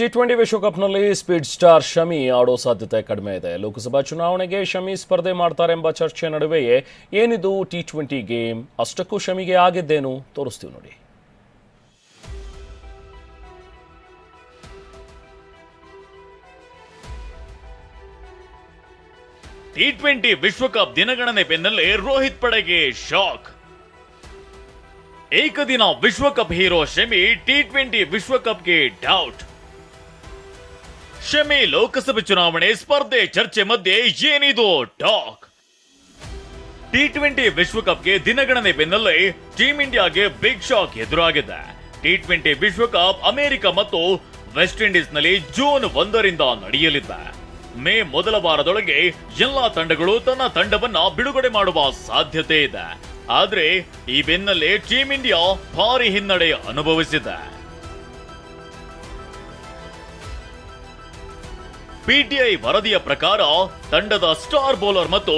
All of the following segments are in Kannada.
ಟಿ ಟ್ವೆಂಟಿ ವಿಶ್ವಕಪ್ನಲ್ಲಿ ಸ್ಪೀಡ್ ಸ್ಟಾರ್ ಶಮಿ ಆಡೋ ಸಾಧ್ಯತೆ ಕಡಿಮೆ ಇದೆ. ಲೋಕಸಭಾ ಚುನಾವಣೆಗೆ ಶಮಿ ಸ್ಪರ್ಧೆ ಮಾಡ್ತಾರೆ ಎಂಬ ಚರ್ಚೆ ನಡುವೆಯೇ ಏನಿದು ಟಿ ಟ್ವೆಂಟಿ ಗೇಮ್? ಅಷ್ಟಕ್ಕೂ ಶಮಿಗೆ ಆಗಿದ್ದೇನು? ತೋರಿಸ್ತೀವಿ ನೋಡಿ. ಟಿ ಟ್ವೆಂಟಿ ವಿಶ್ವಕಪ್ ದಿನಗಣನೆ ಬೆನ್ನಲ್ಲೇ ರೋಹಿತ್ ಪಡೆಗೆ ಶಾಕ್. ಏಕದಿನ ವಿಶ್ವಕಪ್ ಹೀರೋ ಶಮಿ ಟಿ ಟ್ವೆಂಟಿ ವಿಶ್ವಕಪ್ಗೆ ಡೌಟ್ ಶಮಿ ಲೋಕಸಭೆ ಚುನಾವಣೆ, ಸ್ಪರ್ಧೆ, ಚರ್ಚೆ ಮಧ್ಯೆ ಏನಿದು ಟಾಕ್? ಟಿ ಟ್ವೆಂಟಿ ವಿಶ್ವಕಪ್ಗೆ ದಿನಗಣನೆ ಬೆನ್ನಲ್ಲೇ ಟೀಂ ಇಂಡಿಯಾಗೆ ಬಿಗ್ ಶಾಕ್ ಎದುರಾಗಿದೆ. ಟಿ ಟ್ವೆಂಟಿ ವಿಶ್ವಕಪ್ ಅಮೆರಿಕ ಮತ್ತು ವೆಸ್ಟ್ ಇಂಡೀಸ್ನಲ್ಲಿ ಜೂನ್ ಒಂದರಿಂದ ನಡೆಯಲಿದೆ. ಮೇ ಮೊದಲ ವಾರದೊಳಗೆ ಎಲ್ಲಾ ತಂಡಗಳು ತನ್ನ ತಂಡವನ್ನ ಬಿಡುಗಡೆ ಮಾಡುವ ಸಾಧ್ಯತೆ ಇದೆ. ಆದ್ರೆ ಈ ಬೆನ್ನಲ್ಲೇ ಟೀಂ ಇಂಡಿಯಾ ಭಾರಿ ಹಿನ್ನಡೆ ಅನುಭವಿಸಿದೆ. ಪಿಟಿಐ ವರದಿಯ ಪ್ರಕಾರ ತಂಡದ ಸ್ಟಾರ್ ಬೌಲರ್ ಮತ್ತು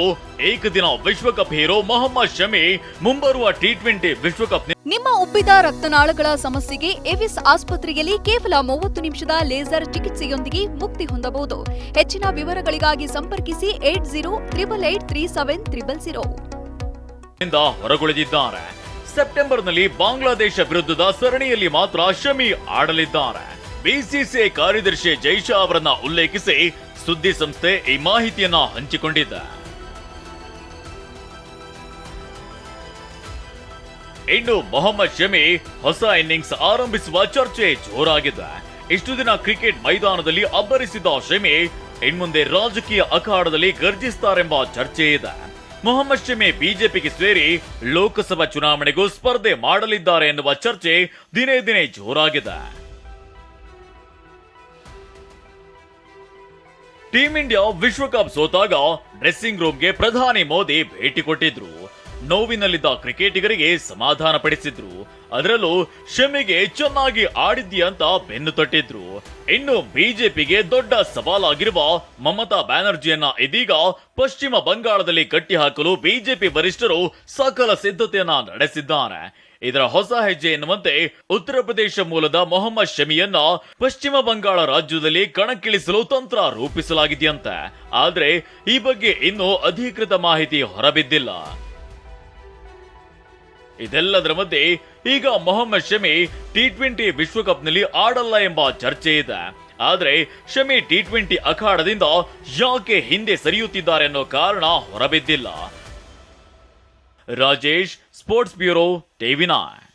ಏಕದಿನ ವಿಶ್ವಕಪ್ ಹೀರೋ ಮೊಹಮ್ಮದ್ ಶಮಿ ಮುಂಬರುವ ಟಿ ಟ್ವೆಂಟಿ ವಿಶ್ವಕಪ್ ನಿಮ್ಮ ಉಬ್ಬಿದ ರಕ್ತನಾಳಗಳ ಸಮಸ್ಯೆಗೆ ಎವಿಸ್ ಆಸ್ಪತ್ರೆಯಲ್ಲಿ ಕೇವಲ ಮೂವತ್ತು ನಿಮಿಷದ ಲೇಸರ್ ಚಿಕಿತ್ಸೆಯೊಂದಿಗೆ ಮುಕ್ತಿ ಹೊಂದಬಹುದು. ಹೆಚ್ಚಿನ ವಿವರಗಳಿಗಾಗಿ ಸಂಪರ್ಕಿಸಿ eight zero triple eight three seven triple zero. ಹೊರಗುಳಿದಿದ್ದಾರೆ. ಸೆಪ್ಟೆಂಬರ್ನಲ್ಲಿ ಬಾಂಗ್ಲಾದೇಶ ವಿರುದ್ಧದ ಸರಣಿಯಲ್ಲಿ ಮಾತ್ರ ಶಮಿ ಆಡಲಿದ್ದಾರೆ. ಬಿಸಿಸಿಐ ಕಾರ್ಯದರ್ಶಿ ಜೈಶಾ ಅವರನ್ನ ಉಲ್ಲೇಖಿಸಿ ಸುದ್ದಿ ಸಂಸ್ಥೆ ಈ ಮಾಹಿತಿಯನ್ನ ಹಂಚಿಕೊಂಡಿದೆ. ಇನ್ನು ಮೊಹಮ್ಮದ್ ಶಮಿ ಹೊಸ ಇನ್ನಿಂಗ್ಸ್ ಆರಂಭಿಸುವ ಚರ್ಚೆ ಜೋರಾಗಿದೆ. ಇಷ್ಟು ದಿನ ಕ್ರಿಕೆಟ್ ಮೈದಾನದಲ್ಲಿ ಅಬ್ಬರಿಸಿದ ಶಮಿ ಇನ್ಮುಂದೆ ರಾಜಕೀಯ ಅಖಾಡದಲ್ಲಿ ಗರ್ಜಿಸ್ತಾರೆಂಬ ಚರ್ಚೆ ಇದೆ. ಮೊಹಮ್ಮದ್ ಶಮಿ ಬಿಜೆಪಿಗೆ ಸೇರಿ ಲೋಕಸಭಾ ಚುನಾವಣೆಗೂ ಸ್ಪರ್ಧೆ ಮಾಡಲಿದ್ದಾರೆ ಎನ್ನುವ ಚರ್ಚೆ ದಿನೇ ದಿನೇ ಜೋರಾಗಿದೆ. ಟೀಂ ಇಂಡಿಯಾ ವಿಶ್ವಕಪ್ ಸೋತಾಗ ಡ್ರೆಸ್ಸಿಂಗ್ ರೂಮ್ಗೆ ಪ್ರಧಾನಿ ಮೋದಿ ಭೇಟಿ ಕೊಟ್ಟಿದ್ರು. ನೋವಿನಲ್ಲಿದ್ದ ಕ್ರಿಕೆಟಿಗರಿಗೆ ಸಮಾಧಾನ ಪಡಿಸಿದ್ರು. ಅದರಲ್ಲೂ ಶಮಿಗೆ ಚೆನ್ನಾಗಿ ಆಡಿದ್ಯ ಅಂತ ಬೆನ್ನು ತಟ್ಟಿದ್ರು. ಇನ್ನು ಬಿಜೆಪಿಗೆ ದೊಡ್ಡ ಸವಾಲಾಗಿರುವ ಮಮತಾ ಬ್ಯಾನರ್ಜಿಯನ್ನ ಇದೀಗ ಪಶ್ಚಿಮ ಬಂಗಾಳದಲ್ಲಿ ಕಟ್ಟಿಹಾಕಲು ಬಿಜೆಪಿ ವರಿಷ್ಠರು ಸಕಲ ಸಿದ್ಧತೆಯನ್ನ ನಡೆಸಿದ್ದಾರೆ. ಇದರ ಹೊಸ ಹೆಜ್ಜೆ ಎನ್ನುವಂತೆ ಉತ್ತರ ಪ್ರದೇಶ ಮೂಲದ ಮೊಹಮ್ಮದ್ ಶಮಿಯನ್ನ ಪಶ್ಚಿಮ ಬಂಗಾಳ ರಾಜ್ಯದಲ್ಲಿ ಕಣಕ್ಕಿಳಿಸಲು ತಂತ್ರ ರೂಪಿಸಲಾಗಿದೆಯಂತೆ. ಆದ್ರೆ ಈ ಬಗ್ಗೆ ಇನ್ನೂ ಅಧಿಕೃತ ಮಾಹಿತಿ ಹೊರಬಿದ್ದಿಲ್ಲ. ಇದೆಲ್ಲದರ ಮಧ್ಯೆ ಈಗ ಮೊಹಮ್ಮದ್ ಶಮಿ ಟಿ ಟ್ವೆಂಟಿ ವಿಶ್ವಕಪ್ನಲ್ಲಿ ಆಡಲ್ಲ ಎಂಬ ಚರ್ಚೆ ಇದೆ. ಆದರೆ ಶಮಿ ಟಿ ಟ್ವೆಂಟಿ ಅಖಾಡದಿಂದ ಯಾಕೆ ಹಿಂದೆ ಸರಿಯುತ್ತಿದ್ದಾರೆ ಅನ್ನೋ ಕಾರಣ ಹೊರಬಿದ್ದಿಲ್ಲ. Rajesh sports bureau TV nine.